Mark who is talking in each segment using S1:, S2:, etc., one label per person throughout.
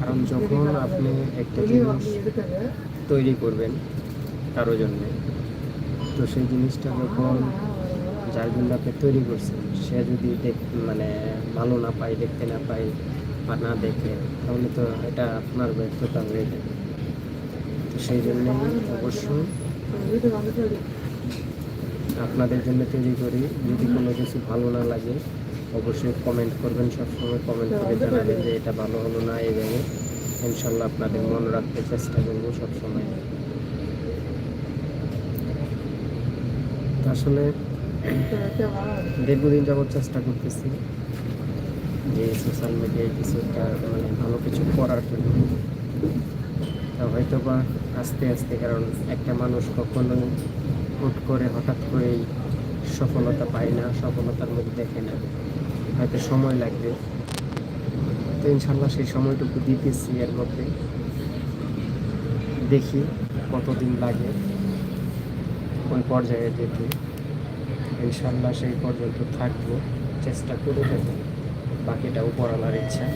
S1: কারণ যখন আপনি একটা জিনিস তৈরি করবেন কারও জন্যে, তো সেই জিনিসটা যখন যার জন্য আপনি তৈরি করছেন, সে যদি দেখ মানে ভালো না পায়, দেখতে না পায় বা না দেখে, তাহলে তো এটা আপনার ব্যর্থতা হয়ে যাবে। তো সেই জন্য অবশ্যই আপনাদের জন্য তৈরি করি। যদি কোনো কিছু ভালো না লাগে অবশ্যই কমেন্ট করবেন সবসময় কমেন্ট করে জানাবেন যে এটা ভালো হলো না এইভাবে ইনশাল্লাহ আপনাদের মনে রাখতে চেষ্টা করব সবসময়। আসলে দীর্ঘদিন যাবৎ চেষ্টা করতেছি যে সোশ্যাল মিডিয়ায় কিছু একটা মানে ভালো কিছু করার জন্য। তা হয়তো বা আস্তে আস্তে কারণ একটা মানুষ কখনো হুট করে হঠাৎ করেই সফলতা পায় না সফলতার মধ্যে দেখে না। হয়তো সময় লাগবে। তো ইনশাল্লাহ সেই সময়টুকু দিতেছি এর মধ্যে। দেখি কতদিন লাগে ওই পর্যায়ে যেতে। ইনশাল্লাহ সেই পর্যন্ত থাকব। চেষ্টা করে দেবো বাকিটা উপরালার ইচ্ছা।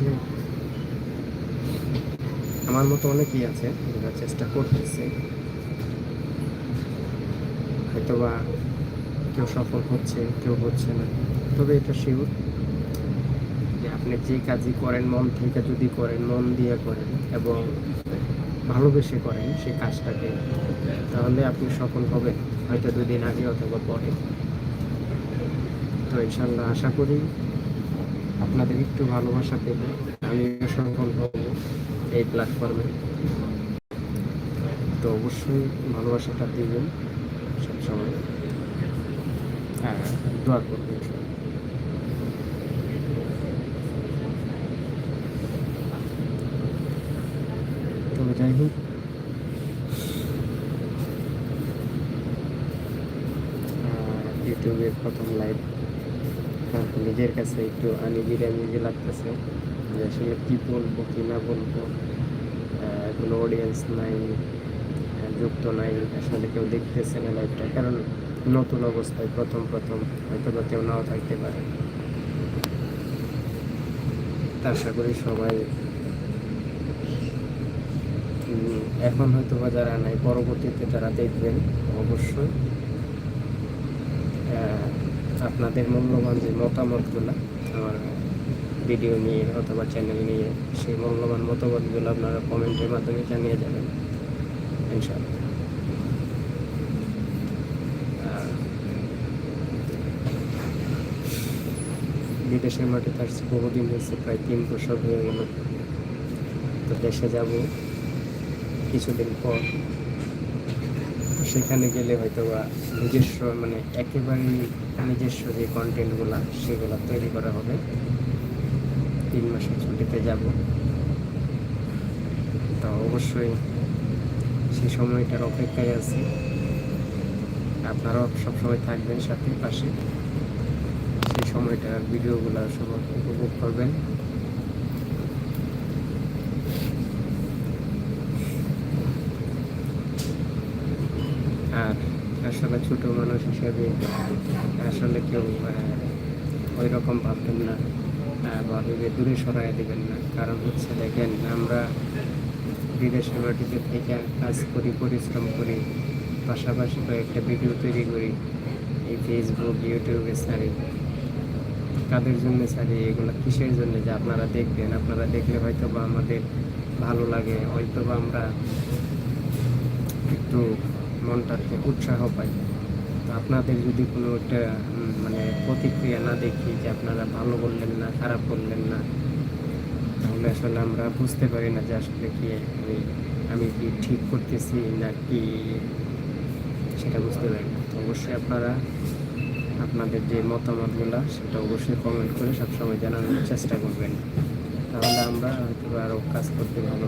S1: আসলে আমার মতো অনেকেই আছে যারা চেষ্টা করতেছে। হয়তোবা কেউ সফল হচ্ছে, কেউ হচ্ছে না। তবে এটা শিওর যে আপনি যে কাজই করেন, মন থেকে যদি করেন, মন দিয়ে করেন এবং ভালোবেসে করেন সেই কাজটাকে, তাহলে আপনি সফল হবেন, হয়তো দুদিন আগে অথবা পরে। তো ইনশাল্লাহ আশা করি আপনাদের একটু ভালোবাসা পেলে আমি সফল হব এই প্ল্যাটফর্মে তো অবশ্যই ভালোবাসাটা দিবেন সবসময়। হ্যাঁ করবেন। তবে যাই হোক। প্রথম লাইভ নিজের কাছে একটু আনিজির আনিজি লাগতেছে যে আসলে কী বলব, কি না বলব কোনো অডিয়েন্স নাই যুক্ত নাই, আসলে কেউ দেখতেছে না লাইভটা কারণ নতুন অবস্থায় প্রথম প্রথম হয়তো বা কেউ নাও থাকতে পারে। আশা করি সবাই এখন হয়তো বা যারা নাই, পরবর্তীতে যারা দেখবেন, অবশ্যই আপনাদের মূল্যবান যে মতামতগুলো, আমার ভিডিও নিয়ে অথবা চ্যানেল নিয়ে সেই মূল্যবান মতামতগুলো আপনারা কমেন্টের মাধ্যমে জানিয়ে যাবেন, ইনশাআল্লাহ। বিদেশের মাটিতে আসছি বহুদিন হয়েছে, প্রায় তিন বছর হয়ে গেল। তো দেশে যাব, কিছুদিন পর তো সেখানে গেলে হয়তো বা নিজস্ব মানে একেবারেই নিজস্ব যে কন্টেন্টগুলো সেগুলো তৈরি করা হবে। তিন মাসের ছুটিতে যাব। তো অবশ্যই সেই সময়টার অপেক্ষায় আছি। আপনারাও সবসময় থাকবেন সাথে, পাশে। সেই সময়টার ভিডিওগুলো সব উপভোগ করবেন। আর আসলে ছোট মানুষ হিসেবে আসলে কেউ ওই রকম ভাববেন না বা ভেবে দূরে সরাই দেবেন না। কারণ হচ্ছে দেখেন, আমরা বিদেশের মাটিতে থেকে কাজ করি, পরিশ্রম করি, পাশাপাশি কয়েকটা ভিডিও তৈরি করি, এই ফেসবুক ইউটিউবে ছাড়ি। কাদের জন্য ছাড়ি, এগুলো কিসের জন্য যে আপনারা দেখবেন? আপনারা দেখলে হয়তো বা আমাদের ভালো লাগে হয়তো বা আমরা একটু মনটাকে উৎসাহ পাই তো আপনাদের যদি কোনো একটা মানে প্রতিক্রিয়া না দেখি যে আপনারা ভালো বললেন না, খারাপ বললেন না, তাহলে আসলে আমরা বুঝতে পারি না যে আসলে কি আমি আমি কি ঠিক করতেছি না কি, সেটা বুঝতে পারি না। তো অবশ্যই আপনারা আপনাদের যে মতামতগুলো, সেটা অবশ্যই কমেন্ট করে সবসময় জানানোর চেষ্টা করবেন। তাহলে আমরা হয়তো আরও কাজ করতে ভালো